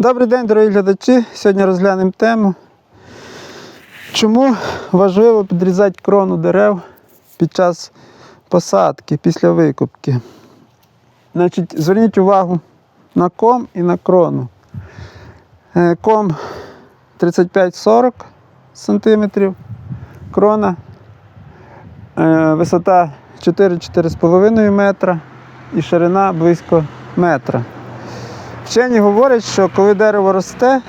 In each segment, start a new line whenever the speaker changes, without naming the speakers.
Добрий день, дорогі глядачі. Сьогодні розглянемо тему, чому важливо підрізати крону дерев під час посадки після викупки. Значить, зверніть увагу на ком і на крону. Е, Ком 35-40 см, крона, е, висота 4-4,5 метра і ширина близько метра. Вчені говорять, що коли дерево росте,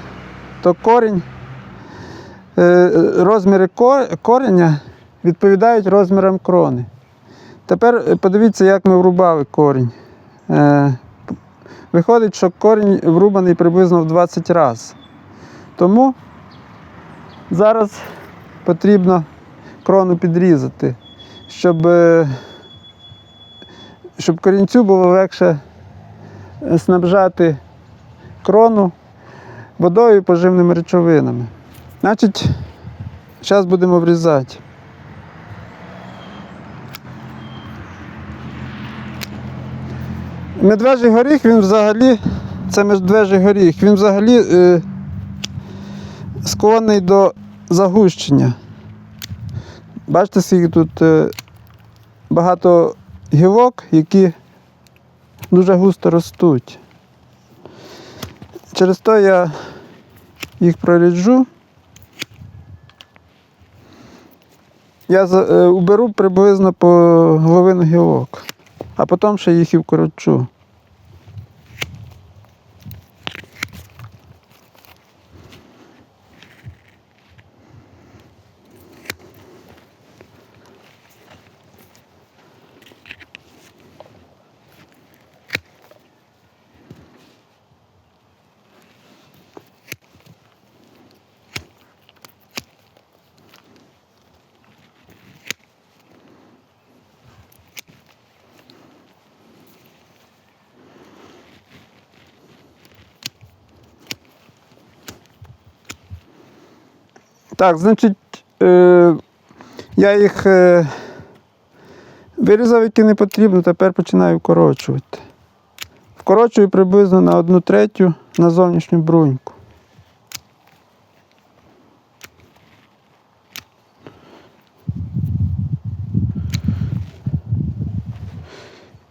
то корінь, е, розміри кореня відповідають розмірам крони. Тепер е, подивіться, як ми врубали корінь. Е, Виходить, що корінь врубаний приблизно в 20 разів. Тому зараз потрібно крону підрізати, щоб, щоб корінцю було легше снабжати крону водою і поживними речовинами. Значить, зараз будемо обрізати. Медвежий горіх, він взагалі, це медвежий горіх, він взагалі е, склонний до загущення. Бачите, скільки тут е, багато гілок, які дуже густо ростуть. Через то я їх проріджу. Я е, уберу приблизно по головину гілок, а потім ще їх і вкорочу. Так, значить, е, я їх е, вирізав, які не потрібно, тепер починаю вкорочувати. Вкорочую приблизно на одну третю на зовнішню бруньку.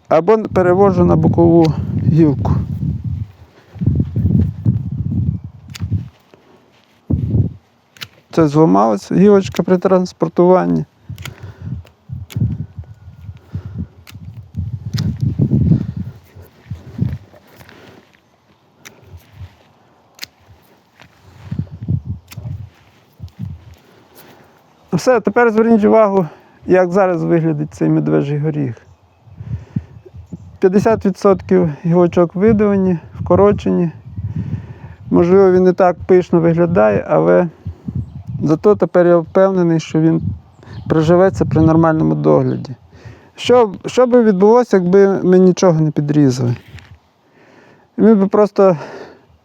Або перевожу на бокову гілку. Це зламалася гілочка при транспортуванні. Все, тепер зверніть увагу, як зараз виглядить цей медвежий горіх. 50% гілочок видавані, вкорочені. Можливо, він не так пишно виглядає, але зато тепер я впевнений, що він проживеться при нормальному догляді. Що, що би відбулося, якби ми нічого не підрізали? Він би просто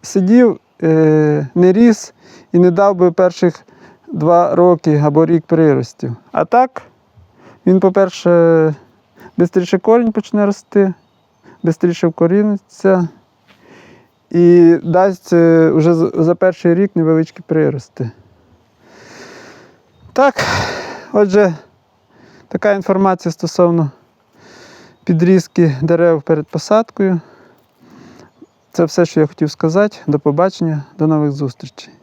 сидів, е, не ріс і не дав би перших два роки або рік приростів. А так, він, по-перше, швидше корінь почне рости, швидше вкоріниться і дасть е, вже за- за перший рік невеличкі прирости. Так, отже, така інформація стосовно підрізки дерев перед посадкою. Це все, що я хотів сказати. До побачення, до нових зустрічей.